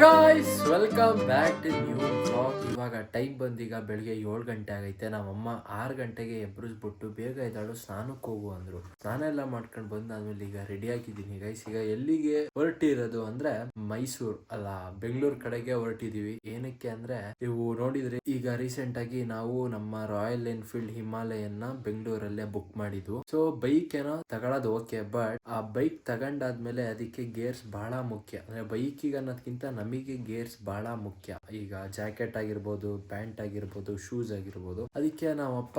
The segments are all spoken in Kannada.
paradise. Welcome back to new vlog ಇವಾಗ ಟೈಮ್ ಬಂದೀಗ ಬೆಳಿಗ್ಗೆ ಏಳು ಗಂಟೆ ಆಗೈತೆ. ನಮ್ಮಮ್ಮ ಆರು ಗಂಟೆಗೆ ಎಬ್ರಿಸ್ಬಿಟ್ಟು ಬೇಗ ಇದ್ದಾಳು ಸ್ನಾನಕ್ಕೆ ಹೋಗು ಅಂದ್ರು. ಸ್ನಾನ ಎಲ್ಲ ಮಾಡ್ಕೊಂಡು ಬಂದಾದ್ಮೇಲೆ ಈಗ ರೆಡಿ ಆಗಿದ್ದೀನಿ ಗೈಸ್ ಈಗ ಎಲ್ಲಿಗೆ ಹೊರಟಿರೋದು ಅಂದ್ರೆ ಮೈಸೂರು ಅಲ್ಲ, ಬೆಂಗಳೂರು ಕಡೆಗೆ ಹೊರಟಿದೀವಿ. ಏನಕ್ಕೆ ಅಂದ್ರೆ ನೀವು ನೋಡಿದ್ರೆ ಈಗ ರೀಸೆಂಟ್ ಆಗಿ ನಾವು ನಮ್ಮ ರಾಯಲ್ ಎನ್ಫೀಲ್ಡ್ ಹಿಮಾಲಯನ್ನ ಬೆಂಗಳೂರಲ್ಲೇ ಬುಕ್ ಮಾಡಿದ್ವು ಸೊ ಬೈಕ್ ಏನೋ ತಗೊಳ್ಳೋದು ಓಕೆ ಬಟ್ ಆ ಬೈಕ್ ತಗೊಂಡಾದ್ಮೇಲೆ ಅದಕ್ಕೆ ಗೇರ್ಸ್ ಬಹಳ ಮುಖ್ಯ. ಅಂದ್ರೆ ಬೈಕಿಗೆ ಅನ್ನೋದ್ಕಿಂತ ನಮಗೆ ಗೇರ್ಸ್ ಬಹಳ ಮುಖ್ಯ. ಈಗ ಜಾಕೆಟ್ ಆಗಿರ್ಬೋದು ಪ್ಯಾಂಟ್ ಆಗಿರ್ಬೋದು ಶೂಸ್ ಆಗಿರ್ಬೋದು. ಅದಕ್ಕೆ ನಮ್ಮಪ್ಪ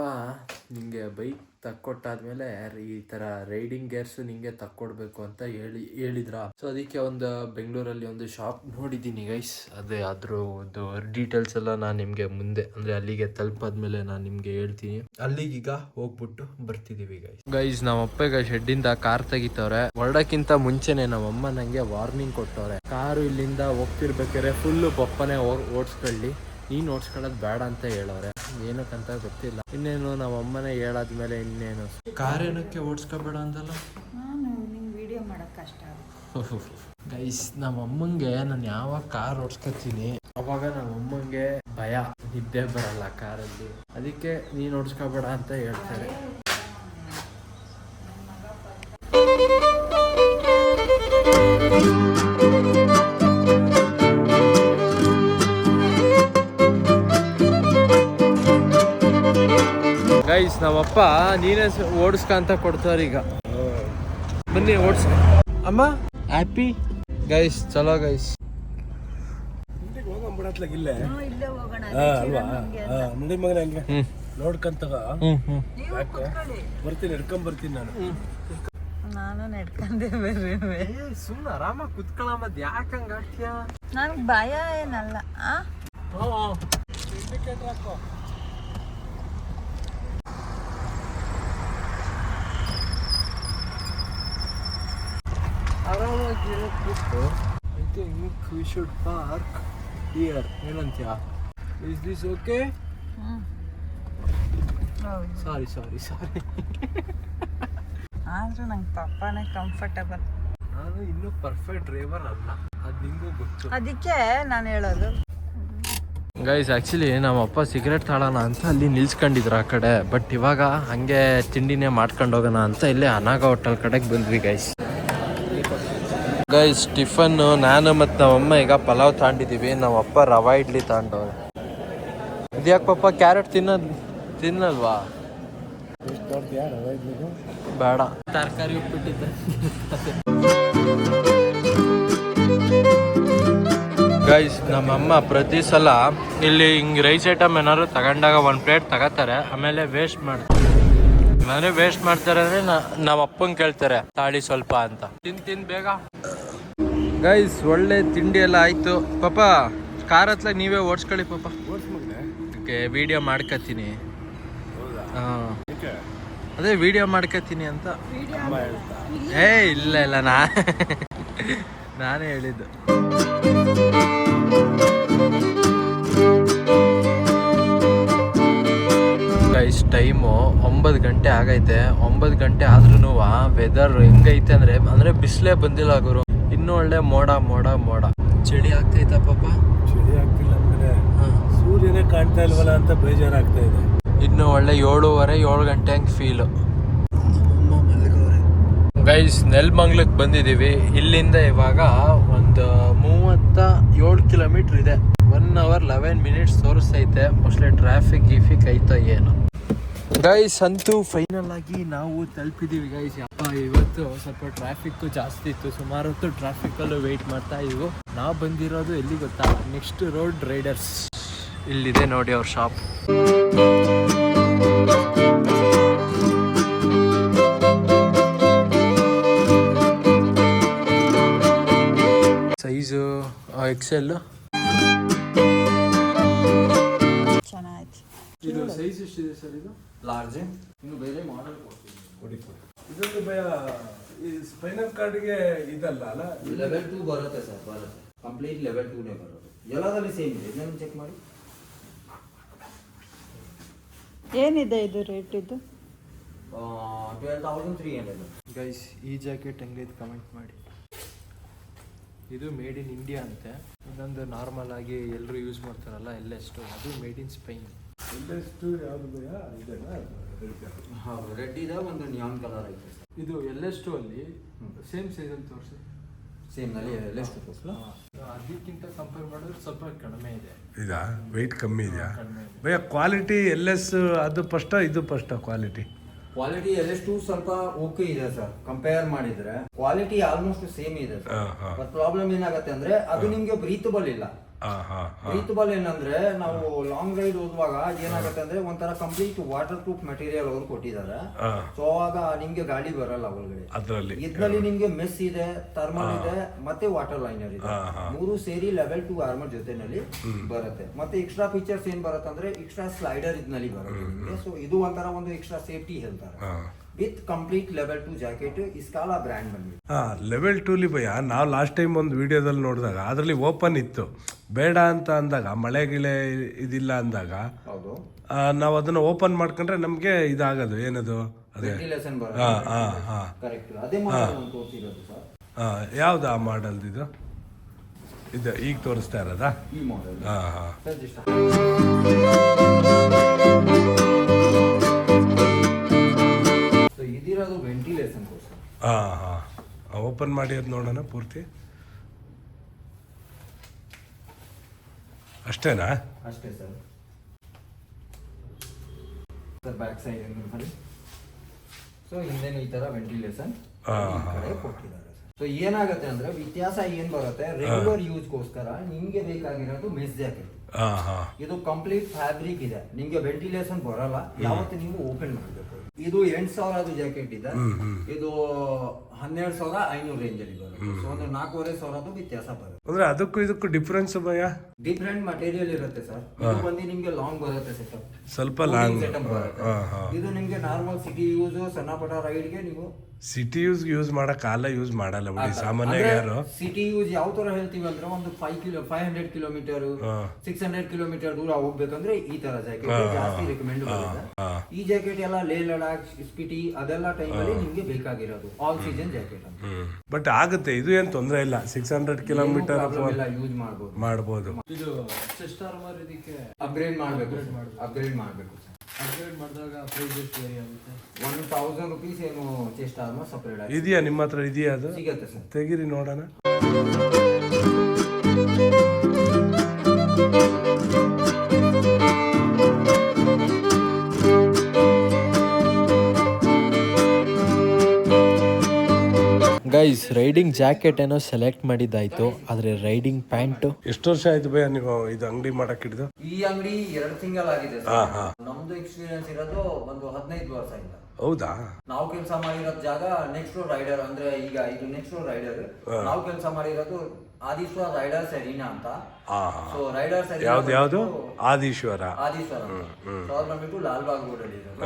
ನಿಮಗೆ ಬೈಕ್ ತಕ್ಕೊಟ್ಟಾದ್ಮೇಲೆ ಈ ತರ ರೈಡಿಂಗ್ ಗೇರ್ಸ್ ನಿಂಗೆ ತಕ್ಕೊಡ್ಬೇಕು ಅಂತ ಹೇಳಿ, ಹೇಳಿದ್ರ? ಸೊ ಅದಕ್ಕೆ ಒಂದು ಬೆಂಗಳೂರಲ್ಲಿ ಒಂದು ಶಾಪ್ ನೋಡಿದ್ದೀನಿ ಗೈಸ್ ಅದೇ ಅದ್ರ ಒಂದು ಡೀಟೇಲ್ಸ್ ಎಲ್ಲ ನಾನು ನಿಮ್ಗೆ ಮುಂದೆ, ಅಂದ್ರೆ ಅಲ್ಲಿಗೆ ತಲುಪಾದ್ಮೇಲೆ ನಾನು ನಿಮ್ಗೆ ಹೇಳ್ತೀನಿ. ಅಲ್ಲಿಗೀಗ ಹೋಗ್ಬಿಟ್ಟು ಬರ್ತಿದೀವಿ ಗೈಸ್ ಗೈಸ್ ನಮ್ಮಪ್ಪ ಈಗ ಶೆಡ್ಡಿಂದ ಕಾರ್ ತೆಗಿತವ್ರೆ. ಹೊರಡಕ್ಕಿಂತ ಮುಂಚೆನೆ ನಮ್ಮಮ್ಮ ನಂಗೆ ವಾರ್ನಿಂಗ್ ಕೊಟ್ಟವ್ರೆ. ಕಾರು ಇಲ್ಲಿಂದ ಹೋಗ್ತಿರ್ಬೇಕಾದ್ರೆ ಫುಲ್ ಪಪ್ಪನೆ ಓಡಿಸ್ಕೊಳ್ಳಿ. ನೀನ್ ಓಡಿಸ್ಕೊಳ್ಳೋದು ಬೇಡ ಅಂತ ಹೇಳವ್ರೆ. ಏನಕ್ಕಂತ ಗೊತ್ತಿಲ್ಲ. ಇನ್ನೇನು ನಮ್ಮ ಅಮ್ಮನೇ ಹೇಳಾದ್ಮೇಲೆ ಇನ್ನೇನು? ಕಾರ್ ಏನಕ್ಕೆ ಓಡಿಸ್ಕೋಬೇಡ ಅಂತಲ್ಲ ನಾನು ನಿಂಗೆ ವಿಡಿಯೋ ಮಾಡೋಕ್ಕೆ ಕಷ್ಟ ಆಗುತ್ತೆ. ಗೈಸ್ ನಮ್ಮ ಅಮ್ಮಂಗೆ ನಾನು ಯಾವಾಗ ಕಾರ್ ಓಡ್ಸ್ಕೊತೀನಿ? ಅವಾಗ ನಮ್ಮ ಅಮ್ಮಂಗೆ ಭಯ. ನಿದ್ದೆ ಬರಲ್ಲ ಕಾರಲ್ಲಿ. ಅದಕ್ಕೆ ನೀನ್ ಓಡಿಸ್ಕೋಬೇಡ ಅಂತ ಹೇಳ್ತಾರೆ. ಗೈಸ್ ನಮ್ಮಪ್ಪ ನೀನೇ ಓಡಿಸ್ಕಂತ ಕೊಡ್ತಾರೆ ಈಗ. ಬನ್ನಿ ಓಡಿಸ್ ಅಮ್ಮ ಹ್ಯಾಪಿ ಗೈಸ್ ಚಲೋ ಗೈಸ್ ಹೋಗಂಬಿಡತ್ಲಾಗಿಲ್ಲೇ ಇಲ್ಲೇ. ಹೋಗೋಣ. ಅಲ್ವಾ? ಹಾ, ನಡಿ ಮಗನ ಹಂಗೆ? ಹ್ಮ್. ಬರ್ತೀನಿ ಹಿಡ್ಕೊಂಡ್ ಬರ್ತೀನಿ ನಾನು. ನಾನು ನಡ್ಕೊಂಡೆ ಬರ್ರಿ ಸುಮ್ಮನೆ ಆರಾಮಾಗಿ ಕುತ್ಕೊಳ್ಳ ಯಾಕೆ ಹಂಗ ನನಗೆ ಭಯ ಏನಲ್ಲ ಆ? ಆರಾಮಾಗಿ ಬಿಟ್ಟು I think we should park here ಏನಂತೀಯ is this okay sorry sorry sorry ಆದರೂ ನಂಗೆ ಪಪ್ಪನೇ ಕಂಫರ್ಟಬಲ್ ನಾನು ಇನ್ನೂ ಪರ್ಫೆಕ್ಟ್ ಡ್ರೈವರ್ ಅಲ್ಲ. ಅದು ನಿಂಗೂ ಗೊತ್ತು. ಅದಕ್ಕೆ ನಾನು ಹೇಳೋದು. ಗೈಸ್ ಆ್ಯಕ್ಚುಲಿ ನಮ್ಮ ಅಪ್ಪ ಸಿಗರೇಟ್ ತಾಳೋಣ ಅಂತ ಅಲ್ಲಿ ನಿಲ್ಸ್ಕೊಂಡಿದ್ರು ಆ ಕಡೆ. ಬಟ್ ಇವಾಗ ಹಂಗೆ ತಿಂಡಿನೇ ಮಾಡ್ಕೊಂಡು ಹೋಗೋಣ ಅಂತ ಇಲ್ಲೇ ಅನಾಗ ಹೋಟೆಲ್ ಕಡೆಗೆ ಬಂದ್ವಿ ಗೈಸ್ ಗೈಸ್ ಟಿಫನ್ ನಾನು ಮತ್ತು ನಮ್ಮಮ್ಮ ಈಗ ಪಲಾವ್ ತಗೊಂಡಿದ್ದೀವಿ ನಮ್ಮಪ್ಪ ರವಾ ಇಡ್ಲಿ ತಗೊಂಡವ್ರೆ ಇದ್ಯಾಕೆ ಪಪ್ಪ ಕ್ಯಾರೆಟ್ ತಿನ್ನೋದು ತಿನ್ನಲ್ವಾ? ಬೇಡ. ತರಕಾರಿ ಉಪ್ಪಿಟ್ಟಿದ್ದೆ. ಗೈಸ್ ನಮ್ಮಮ್ಮ ಪ್ರತಿ ಸಲ ಇಲ್ಲಿ ಹಿಂಗೆ ರೈಸ್ ಐಟಮ್ ಏನಾದ್ರು ತಗೊಂಡಾಗ ಒಂದು ಪ್ಲೇಟ್ ತಗೋತಾರೆ. ಆಮೇಲೆ ವೇಸ್ಟ್ ಮಾಡ್ತಾರೆ. ಅಂದ್ರೆ ವೇಸ್ಟ್ ಮಾಡ್ತಾರೆ ಅಂದ್ರೆ ನಮ್ಮ ಅಪ್ಪನ್ ಕೇಳ್ತಾರೆ ತಾಳಿ ಸ್ವಲ್ಪ ಅಂತ. ತಿನ್ ತಿನ್ ಬೇಗ. ಗೈಸ್ ಒಳ್ಳೆ ತಿಂಡಿ ಎಲ್ಲ ಆಯ್ತು. ಪಾಪ ಕಾರ್ ಹತ್ಲಾಗ ನೀವೇ ಓಡಿಸ್ಕೊಳ್ಳಿ ಪಾಪ ಓಕೆ ವಿಡಿಯೋ ಮಾಡ್ಕೊತೀನಿ ಹೌದಾ ಹಾಂ. ಏಕೆ ಅದೇ ವಿಡಿಯೋ ಮಾಡ್ಕೊತೀನಿ ಅಂತ. ಏ ಇಲ್ಲ ಇಲ್ಲ ನಾ ನಾನೇ ಹೇಳಿದ್ದು. ಟೈಮು ಒಂಬತ್ತು ಗಂಟೆ ಆಗೈತೆ. ಒಂಬತ್ತು ಗಂಟೆ ಆದ್ರೂ ವೆದರ್ ಹೆಂಗೈತೆ ಅಂದ್ರೆ ಅಂದ್ರೆ ಬಿಸಿಲೇ ಬಂದಿಲ್ಲ ಗುರು. ಇನ್ನೂ ಒಳ್ಳೆ ಮೋಡ ಮೋಡ ಮೋಡ. ಚಳಿ ಆಗ್ತೈತ ಪಾಪ? ಚಳಿ ಆಗ್ತಿಲ್ಲ ಅಂದ್ಮೇಲೆ ಸೂರ್ಯನೇ ಕಾಣ್ತಾ ಇಲ್ವಲ್ಲ ಅಂತ ಬೇಜಾರಾಗ್ತಾ ಇದೆ. ಇನ್ನು ಒಳ್ಳೆ ಏಳುವರೆ ಏಳು ಗಂಟೆ ಹಂಗೆ ಫೀಲು ಗೈಸ್ ನೆಲ್ಮಂಗ್ಲಕ್ಕೆ ಬಂದಿದ್ದೀವಿ. ಇಲ್ಲಿಂದ ಇವಾಗ ಒಂದು ಮೂವತ್ತ ಏಳು ಕಿಲೋಮೀಟ್ರ್ ಇದೆ. ಒನ್ ಅವರ್ ಲೆವೆನ್ ಮಿನಿಟ್ಸ್ ತೋರಿಸ್ತೈತೆ. ಮೋಸ್ಟ್ಲಿ ಟ್ರಾಫಿಕ್ ಗೀಫಿಕ್ ಐತೋ ಏನು. ಗೈಸ್ ಅಂತೂ ಫೈನಲ್ ಆಗಿ ನಾವು ತಲುಪಿದ್ದೀವಿ ಗೈಸ್ ಯಪ್ಪ, ಇವತ್ತು ಸ್ವಲ್ಪ ಟ್ರಾಫಿಕ್ ಜಾಸ್ತಿ ಇತ್ತು. ಸುಮಾರು ಹೊತ್ತು ಟ್ರಾಫಿಕಲ್ಲೂ ವೆಯ್ಟ್ ಮಾಡ್ತಾ ಇದ್ವು. ನಾವು ಬಂದಿರೋದು ಎಲ್ಲಿ ಗೊತ್ತಾ? ನೆಕ್ಸ್ಟ್ ರೋಡ್ ರೈಡರ್ಸ್ ಇಲ್ಲಿದೆ ನೋಡಿ ಅವ್ರ ಶಾಪ್ ಸೈಜು ಎಕ್ಸೆಲ್ ಇದು ಸೈಜ್ ಎಷ್ಟಿದೆ ಸರ್ ಇದು? ಲಾರ್ಜ್ ಇನ್ನು ಬೇರೆ ಮಾಡೆಲ್ ಕೊಡಿ ಕೊಡಿ. ಇದೊಂದು ಭಯ ಈ ಸ್ಪೈನಲ್ ಕಾರ್ಡ್ಗೆ ಇದಲ್ಲ ಅಲ್ಲ? ಲೆವೆಲ್ ಟೂ ಬರುತ್ತೆ ಸರ್ ಬರುತ್ತೆ. ಕಂಪ್ಲೀಟ್ ಲೆವೆಲ್ ಟೂನೇ ಬರೋದು. ಎಲ್ಲದಲ್ಲಿ ಸೇಮ್ ಇದೆ. ಇದನ್ನು ಚೆಕ್ ಮಾಡಿ. ಏನಿದೆ ಇದು ರೇಟ್ ಇದು? Twelve thousand three hundred guys ಈ ಜಾಕೆಟ್ ಹೆಂಗೈತೆ ಕಮೆಂಟ್ ಮಾಡಿ. ಇದು ಮೇಡ್ ಇನ್ ಇಂಡಿಯಾ ಅಂತೆ. ಇನ್ನೊಂದು ನಾರ್ಮಲ್ ಆಗಿ ಎಲ್ಲರೂ ಯೂಸ್ ಮಾಡ್ತಾರಲ್ಲ ಎಲ್ಲೆಷ್ಟು ಅದು ಮೇಡ್ ಇನ್ ಸ್ಪೈನ್ ಎಲ್ಲೆಷ್ಟು ಯಾವುದು ಭಯ ಇದೆನಾ? ಹೌದು ರೆಡ್ ಇದೆ ಒಂದು ನ್ಯಾನ್ ಕಲರ್ ಐತೆ. ಇದು ಎಲ್ಲೆಷ್ಟು ಅಲ್ಲಿ ಸೇಮ್ ಸೀಸನ್ ತೋರಿಸಿ. ಸೇಮ್ನಲ್ಲಿ ತೋರಿಸ್ಲಾ ಅದಕ್ಕಿಂತ ಕಂಪೇರ್ ಮಾಡಿದ್ರೆ ಸ್ವಲ್ಪ ಕಡಿಮೆ ಇದೆ. ಇದಾ? ವೆಯ್ಟ್ ಕಮ್ಮಿ ಇದೆಯಾ? ಇದೆ. ಭಯ ಕ್ವಾಲಿಟಿ ಎಲ್ ಎಸ್ ಅದು ಫಸ್ಟ್ ಇದು ಫಸ್ಟ್ ಕ್ವಾಲಿಟಿ ಕ್ವಾಲಿಟಿ ಎಷ್ಟು ಸ್ವಲ್ಪ ಓಕೆ ಇದೆ ಸರ್ ಕಂಪೇರ್ ಮಾಡಿದ್ರೆ ಕ್ವಾಲಿಟಿ ಆಲ್ಮೋಸ್ಟ್ ಸೇಮ್ ಇದೆ ಸರ್. ಬಟ್ ಪ್ರಾಬ್ಲಮ್ ಏನಾಗುತ್ತೆ ಅಂದ್ರೆ ಅದು ನಿಮ್ಗೆ ಬ್ರೀತಬಲ್ ಇಲ್ಲ. ಹಾಂ. ಬಾಲ್ ಏನಂದ್ರೆ ನಾವು ಲಾಂಗ್ ರೈಡ್ ಹೋಗುವಾಗ ಏನಾಗುತ್ತೆ ಅಂದ್ರೆ ಒಂಥರ ಕಂಪ್ಲೀಟ್ ವಾಟರ್ ಪ್ರೂಫ್ ಮೆಟೀರಿಯಲ್ ಅವರು ಕೊಟ್ಟಿದ್ದಾರೆ. ಸೊ ಅವಾಗ ನಿಮ್ಗೆ ಗಾಳಿ ಬರಲ್ಲ ಒಳಗಡೆ. ಇದ್ರಲ್ಲಿ ನಿಮ್ಗೆ ಮೆಸ್ ಇದೆ ಥರ್ಮಲ್ ಇದೆ ಮತ್ತೆ ವಾಟರ್ ಲೈನರ್ ಇದೆ. ಮೂರು ಸೇರಿ ಲೆವೆಲ್ ಟು ಆರ್ಮರ್ ಜೊತೆನಲ್ಲಿ ಬರುತ್ತೆ. ಮತ್ತೆ ಎಕ್ಸ್ಟ್ರಾ ಫೀಚರ್ಸ್ ಏನ್ ಬರುತ್ತೆ ಅಂದ್ರೆ ಎಕ್ಸ್ಟ್ರಾ ಸ್ಲೈಡರ್ ಇದ್ನಲ್ಲಿ ಬರುತ್ತೆ ಸೊ ಇದು ಒಂಥರ ಒಂದು ಎಕ್ಸ್ಟ್ರಾ ಸೇಫ್ಟಿ ಹೇಳ್ತಾರೆ. With complete level two jacket ಇಸ್ಕಾಲಾ brand ಬಂದ್ಬಿಟ್ಟು. ಹಾಂ ಲೆವೆಲ್ ಟೂಲಿ ಭಯ. ನಾವು ಲಾಸ್ಟ್ ಟೈಮ್ ಒಂದು ವಿಡಿಯೋದಲ್ಲಿ ನೋಡಿದಾಗ ಅದರಲ್ಲಿ ಓಪನ್ ಇತ್ತು. ಬೇಡ ಅಂತ ಅಂದಾಗ ಮಳೆ ಗಿಳೆ ಇದಿಲ್ಲ ಅಂದಾಗ ಹೌದು. ನಾವು ಅದನ್ನು ಓಪನ್ ಮಾಡ್ಕೊಂಡ್ರೆ ನಮಗೆ ಇದಾಗೋದು. ಏನದು? ಅದೇ. ವೆಂಟಿಲೇಷನ್ ಹಾಂ ಹಾಂ ಹಾಂ. ಕರೆಕ್ಟ್ ಅದೇ ಮಾತ್ರ ಒಂದು ತೋರಿಸಿರೋದು ಸರ್. ಹಾಂ ಯಾವ್ದು ಆ ಮಾಡಲ್ದು ಇದು? ಇದು ಈಗ ತೋರಿಸ್ತಾ ಇರೋದಾ? ಈ ಹಾ ಹಾಂ ಹಾಂ. ಸರ್ ಹಾಂ ಹಾಂ ಓಪನ್ ಮಾಡಿ ಅದು ನೋಡೋಣ ಪೂರ್ತಿ. ಅಷ್ಟೇನಾ? ಅಷ್ಟೇ sir. Sir back side so ಹಿಂದೆನೂ ಈ ಥರ ವೆಂಟಿಲೇಷನ್ ಕೊಟ್ಟಿದ್ದಾರೆ ಸೊ ಏನಾಗುತ್ತೆ ಅಂದ್ರೆ ವ್ಯತ್ಯಾಸ ಏನ್ ಬರುತ್ತೆ? ರೆಗ್ಯುಲರ್ ಯೂಸ್ಗೋಸ್ಕರ ನಿಮ್ಗೆ ಬೇಕಾಗಿರೋದು ಮೆಸ್ ಜಾಕೆಟ್ ಇದು ಕಂಪ್ಲೀಟ್ ಫ್ಯಾಬ್ರಿಕ್ ಇದೆ. ನಿಮ್ಗೆ ವೆಂಟಿಲೇಷನ್ ಬರಲ್ಲ. ಯಾವತ್ತು ನೀವು ಓಪನ್ ಮಾಡಬೇಕು. ಇದು ಎಂಟು ಸಾವಿರದ ಜಾಕೆಟ್ ಇದೆ. ಇದು ಹನ್ನೆರಡು ಸಾವಿರ ಐನೂರು ರೇಂಜ್ ಅಲ್ಲಿ ಬರುತ್ತೆ ಸೊ ಒಂದು ನಾಲ್ಕೂವರೆ ಸಾವಿರದ್ದು ವ್ಯತ್ಯಾಸ ಬರುತ್ತೆ. ಅಂದ್ರೆ ಅದಕ್ಕೂ ಇದಕ್ಕೂ ಡಿಫ್ರೆನ್ಸ್ ಭಯ ಡಿಫ್ರೆಂಟ್ ಮಟೀರಿಯಲ್ ಇರುತ್ತೆ ಸರ್ ಇದು ಬಂದು ನಿಮ್ಗೆ ಲಾಂಗ್ ಬರುತ್ತೆ ಸರ್ ಸ್ವಲ್ಪ ಲಾಂಗ್ ಬರುತ್ತೆ. ಹಾಂ ಹಾಂ. ಇದು ನಿಮ್ಗೆ ನಾರ್ಮಲ್ ಸಿಟಿ ಯೂಸ್ ಸಣ್ಣ ಪುಟ್ಟ ರೈಡ್ಗೆ ನೀವು ಸಿಟಿ ಯೂಸ್ ಯೂಸ್ ಮಾಡಕ್ ಅಲ್ಲ ಯೂಸ್ ಮಾಡಲ್ಲ ಬಿಡಿ ಸಾಮಾನ್ಯ ಯಾರು? ಸಿಟಿ ಯೂಸ್ ಯಾವ ತರ ಹೇಳ್ತೀವಿ ಅಂದ್ರೆ ಒಂದು five kilo five hundred kilometre six hundred kilometre ದೂರ ಹೋಗ್ಬೇಕಂದ್ರೆ ಈ ತರ ಜಾಕೆಟ್ ಜಾಸ್ತಿ ರೆಕಮೆಂಡ್ ಬರುತ್ತೆ. ಈ ಜಾಕೆಟ್ ಎಲ್ಲ ಲೇ ಲಡಾಖ್ ಸ್ಪಿಟಿ ಅದೆಲ್ಲ ಟೈಮಲ್ಲಿ ನಿಮ್ಗೆ ಬೇಕಾಗಿರೋದು. ಆಲ್ ಸೀಸನ್ ಜಾಕೆಟ್ ಅಂತ ಬಟ್ ಆಗುತ್ತೆ. ಇದು ಏನು ತೊಂದರೆ ಇಲ್ಲ. ಸಿಕ್ಸ್ ಹಂಡ್ರೆಡ್ ಕಿಲೋಮೀಟರ್ ಎಲ್ಲ ಯೂಸ್ ಮಾಡ್ಬೋದು. ಮಾಡ್ಬೋದು. ಇದು ಚೆಸ್ಟ್ ಇದಕ್ಕೆ ಅಪ್ಗ್ರೇಡ್ ಮಾಡ್ಬೇಕು. ಅಪ್ಗ್ರೇಡ್ ಮಾಡ್ಬೇಕು. ಅಪ್ಗ್ರೇಡ್ ಮಾಡಿದಾಗ ಪ್ರೈಸ್ ಎಷ್ಟು ವೇರಿ ಆಗುತ್ತೆ. ಒನ್ ತೌಸಂಡ್ ರುಪೀಸ್ ಏನು ಚೆಸ್ಟ್ ಆರ್ಮರ್ ಸಪ್ರೇಟ್ ಆಗಿ ಇದೆಯಾ ನಿಮ್ಮ ಹತ್ರ? ಇದೆಯಾ ಅದು? ಸರ್. ತೆಗೀರಿ ನೋಡೋಣ. ಗೈಸ್ ರೈಡಿಂಗ್ ಜಾಕೆಟ್ ಏನೋ ಸೆಲೆಕ್ಟ್ ಮಾಡಿದ್ದಾಯ್ತು ಆದ್ರೆ ರೈಡಿಂಗ್ ಪ್ಯಾಂಟ್ ಎಷ್ಟು ವರ್ಷ ಆಯ್ತು ಭಯ ನೀವು ಇದು ಅಂಗಡಿ ಮಾಡಕ್ ಹಿಡಿದು? ಈ ಅಂಗಡಿ ಎರಡು ತಿಂಗಳ ಆಗಿದೆ ಹಾ, ಹಾ. ನಮ್ದು ಎಕ್ಸ್ಪೀರಿಯನ್ಸ್ ಇರೋದು ಒಂದು ಹದಿನೈದು ವರ್ಷ ಇಂದ ಹೌದಾ? ನಾವು ಕೆಲಸ ಮಾಡಿರೋ ಜಾಗ ನೆಕ್ಸ್ಟ್ ರೈಡರ್ ಅಂದ್ರೆ ಈಗ ಇದು ನೆಕ್ಸ್ಟ್ ರೈಡರ್ ನಾವು ಕೆಲಸ ಮಾಡಿರೋದು ಆದಿಶ್ವರ ರೈಡರ್ಸ್ ಅರೀನಾ ಅಂತ. ಸೊ ರೈಡರ್ಸ್ ಯಾವ್ದು ಯಾವುದು? ಆದೀಶ್ವರ. ಆದಿಶ್ವರ. ಸೊ ಅವ್ರು ಬಂದ್ಬಿಟ್ಟು ಲಾಲ್ಬಾಗ್ ರೋಡ್ ಅಲ್ಲಿ ಇರೋದು.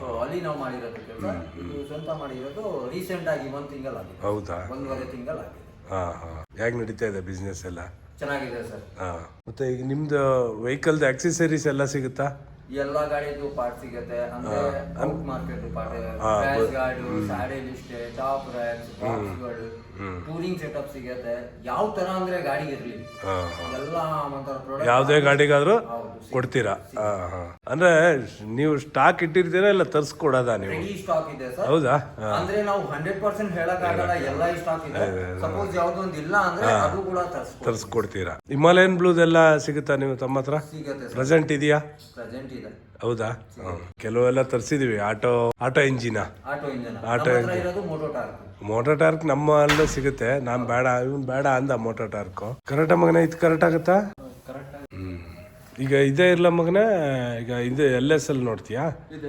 ಸೊ ಅಲ್ಲಿ ನಾವು ಮಾಡಿರೋದು ಕೆಲಸ. ಇದು ಸ್ವಂತ ಮಾಡಿರೋದು ರೀಸೆಂಟ್ ಆಗಿ ಒಂದ್ ತಿಂಗಳು ಆಗಿದೆ ಹೌದಾ? ಒಂದೂವರೆ ತಿಂಗಳು ಆಗಿದೆ ಹೇಗೆ ನಡೀತಾ ಇದೆ ಬಿಸ್ನೆಸ್ ಎಲ್ಲ? ಚೆನ್ನಾಗಿದೆ ಸರ್. ಮತ್ತೆ ಈಗ ನಿಮ್ದು ವೆಹಿಕಲ್ ಆಕ್ಸೆಸರೀಸ್ ಎಲ್ಲ ಸಿಗುತ್ತಾ? ಎಲ್ಲಾ ಗಾಡಿದು ಪಾರ್ಟ್ ಸಿಗುತ್ತೆ. ಅಂದ್ರೆ ಔಟ್ ಮಾರ್ಕೆಟ್ ಪಾರ್ಟ್ ಗಾಡಿ ಗಾರ್ಡ್ ಸ್ಯಾಡಲ್ ಇಷ್ಟೇ ಟಾಪ್ ರ್ಯಾಕ್ಸ್ ಬಾಕ್ಸ್ಗಳು ಟೂರಿಂಗ್ ಸೆಟಪ್ ಸಿಗುತ್ತೆ. ಯಾವ ತರ ಅಂದ್ರೆ ಗಾಡಿ ಇರ್ಲಿ. ಎಲ್ಲ ಒಂಥರ ಪ್ರಾಡಕ್ಟ್ ಯಾವುದೇ ಗಾಡಿಗಾದ್ರೂ ಹೌದು ಕೊಡ್ತೀರಾ? ಹಾ ಹಾ. ಅಂದ್ರೆ ನೀವು ಸ್ಟಾಕ್ ಇಟ್ಟಿರ್ತೀರಾ ಇಲ್ಲ ತರ್ಸ್ಕೊಡೋದ ನೀವು? ರೆಡಿ ಸ್ಟಾಕ್ ಇದೆ ಸರ್. ಹೌದಾ? ಅಂದ್ರೆ ನಾವು ಹಂಡ್ರೆಡ್ ಪರ್ಸೆಂಟ್ ಹೇಳಕ್ ಆಗಲ್ಲ ಎಲ್ಲ ಸ್ಟಾಕ್ ಇದೆ. ಸಪೋಸ್ ಯಾವ್ದೊಂದು ಇಲ್ಲ ಅಂದ್ರೆ ಅದು ಕೂಡ ತರ್ಸ್ಕೊ ತರ್ಸ್ಕೊಡ್ತೀರಾ? ಹಿಮಾಲಯನ್ ಬ್ಲೂದೆಲ್ಲ ಸಿಗುತ್ತಾ ನೀವು ತಮ್ಮ ಹತ್ರ ಸಿಗತ್ತೆ ಸರ್. ಪ್ರೆಸೆಂಟ್ ಇದೆಯಾ? ಪ್ರೆಸೆಂಟ್ ಇದೆ. ಹೌದಾ. ಕೆಲವೆಲ್ಲ ತರಿಸಿದೀವಿ. Auto auto ಇಂಜಿನ. Auto engine. Auto ಇರೋದು ಮೋಟೋ ಟಾರ್ಕ್ ಮೋಟರ್ ಟಾರ್ಕ್ ನಮ್ಮ ಅಲ್ಲೇ ಸಿಗುತ್ತೆ. ನಾನ್ ಬೇಡ ಇವನ್ ಬೇಡ ಅಂದ ಮೋಟರ್ ಟಾರ್ಕ್ ಕರೆಕ್ಟ್ ಮಗನ? ಇದು ಕರೆಕ್ಟ್ ಆಗುತ್ತಾ? ಕರೆಕ್ಟ್ ಹ್ಮ್. ಈಗ ಇದೇ ಇರಲ್ಲ ಮಗನ? ಈಗ ಇದು ಎಲ್ ಎಸ್ ಅಲ್ಲಿ ನೋಡ್ತೀಯಾ? ಇದು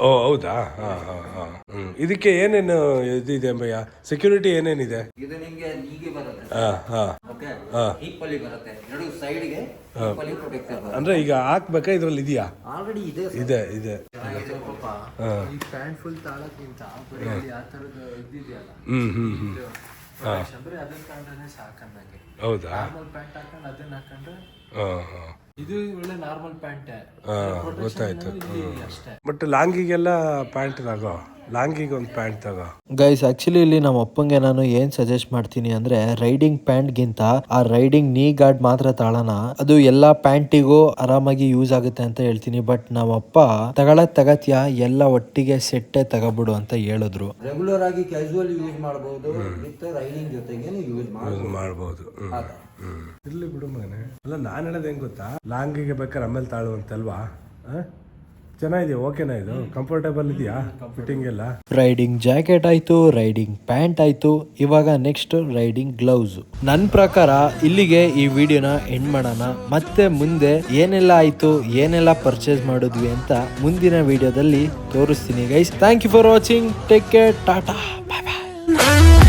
ಓ ಹೌದಾ? ಹಾ ಹಾ ಹಾ. ಹ್ಮ್. ಇದಕ್ಕೆ ಏನೇನು ಇದಿದೆ ಭಯ್ಯ? ಸೆಕ್ಯೂರಿಟಿ ಏನೇನಿದೆ? ಇದು ನಿಮಗೆ ಹೀಗೆ ಬರುತ್ತೆ. ಹಾ ಹಾ. ಓಕೆ ಹಿಪ್ ಅಲ್ಲಿ ಬರುತ್ತೆ. ಎರಡು ಸೈಡ್ ಅಂದ್ರೆ ಈಗ ಹಾಕ್ಬೇಕಾ ಇದ್ರಲ್ಲಿ ಇದೆಯಾ? ಆಲ್ರೆಡಿ ಇದೆ sir. ಇದೆ ಇದೆ. ಹಾ. ಈ ಪ್ಯಾಂಟ್ ಫುಲ್ ತಾಳಕ್ಕಿಂತ ಬರೀ ಅಲ್ಲಿ ಆ ಥರದ್ದು ಇದ್ದಿದೆಯಲ್ಲ? ಹ್ಮ್ ಹ್ಮ್ ಹ್ಮ್. ಇದು protection ಬರೀ ಅದನ್ನ ಕಂಡ್ರೆ ಸಾಕಂದಂಗೆ ಹೌದಾ? ನಾರ್ಮಲ್ ಪ್ಯಾಂಟ್ ಹಾಕೊಂಡು ಅದನ್ನ ಹಾಕೊಂಡ್ರೆ ಹಾ ಹಾ. ಇದು ಒಳ್ಳೆ ನಾರ್ಮಲ್ ಪ್ಯಾಂಟ್. ಗೊತ್ತಾಯ್ತು. ಅಷ್ಟೇ. ಬಟ್ ಲಾಂಗಿಗೆಲ್ಲ ಪ್ಯಾಂಟ್ ಆಗೋ? ಲಾಂಗಿಗೆ ಒಂದು ಪ್ಯಾಂಟ್ ತಗೋ. ಗೈಸ್ ಆಕ್ಚುಲಿ ಇಲ್ಲಿ ನಮ್ಮ ಅಪ್ಪಂಗೆ ನಾನು ಏನ್ ಸಜೆಸ್ಟ್ ಮಾಡ್ತೀನಿ ಅಂದ್ರೆ ರೈಡಿಂಗ್ ಪ್ಯಾಂಟ್ ಗಿಂತ ಆ ರೈಡಿಂಗ್ ನೀ ಗಾರ್ಡ್ ಮಾತ್ರ ತಾಳೋಣ. ಅದು ಎಲ್ಲಾ ಪ್ಯಾಂಟಿಗೂ ಆರಾಮಾಗಿ ಯೂಸ್ ಆಗುತ್ತೆ ಅಂತ ಹೇಳ್ತೀನಿ. ಬಟ್ ನಮ್ಮ ಅಪ್ಪ ತಗಳ ತಗತ್ಯ ಎಲ್ಲ ಒಟ್ಟಿಗೆ ಸೆಟ್ಟೆ ತಗೋಬಿಡು ಅಂತ ಹೇಳಿದ್ರು. ರೆಗ್ಯುಲರ್ ಆಗಿ ಕ್ಯಾಶುವಲ್ ಯೂಸ್ ಮಾಡಬಹುದು ವಿತ್ ರೈಡಿಂಗ್ ಜೊತೆಗೆ ಯೂಸ್ ಮಾಡಬಹುದು. ಇರ್ಲಿ ಬಿಡು ಮಗನೆ. ಅಲ್ಲ ನಾನು ಹೇಳೋದು ಹೆಂಗ್ ಗೊತ್ತಾ? ಲಾಂಗಿಗೆ ಬೇಕಾದ್ರೆ ಆಮೇಲೆ ತಾಳುವಂತಲ್ವಾ ಆ? ಚೆನ್ನಾಗಿದೆಯಾ ಓಕೆನಾ ಇದು? ಕಂಫರ್ಟೇಬಲ್ ಇದೆಯಾ? ಫಿಟ್ಟಿಂಗ್ ಎಲ್ಲ? ರೈಡಿಂಗ್ ಜಾಕೆಟ್ ಆಯ್ತು ರೈಡಿಂಗ್ ಪ್ಯಾಂಟ್ ಆಯ್ತು. ಇವಾಗ ನೆಕ್ಸ್ಟ್ ರೈಡಿಂಗ್ ಗ್ಲೌಸ್ ನನ್ನ ಪ್ರಕಾರ ಇಲ್ಲಿಗೆ ಈ ವಿಡಿಯೋನ ಎಂಡ್ ಮಾಡೋಣ. ಮತ್ತೆ ಮುಂದೆ ಏನೆಲ್ಲ ಆಯ್ತು, ಏನೆಲ್ಲ ಪರ್ಚೇಸ್ ಮಾಡಿದ್ವಿ ಅಂತ ಮುಂದಿನ ವಿಡಿಯೋದಲ್ಲಿ ತೋರಿಸ್ತೀನಿ guys thank you for watching take care tata bye bye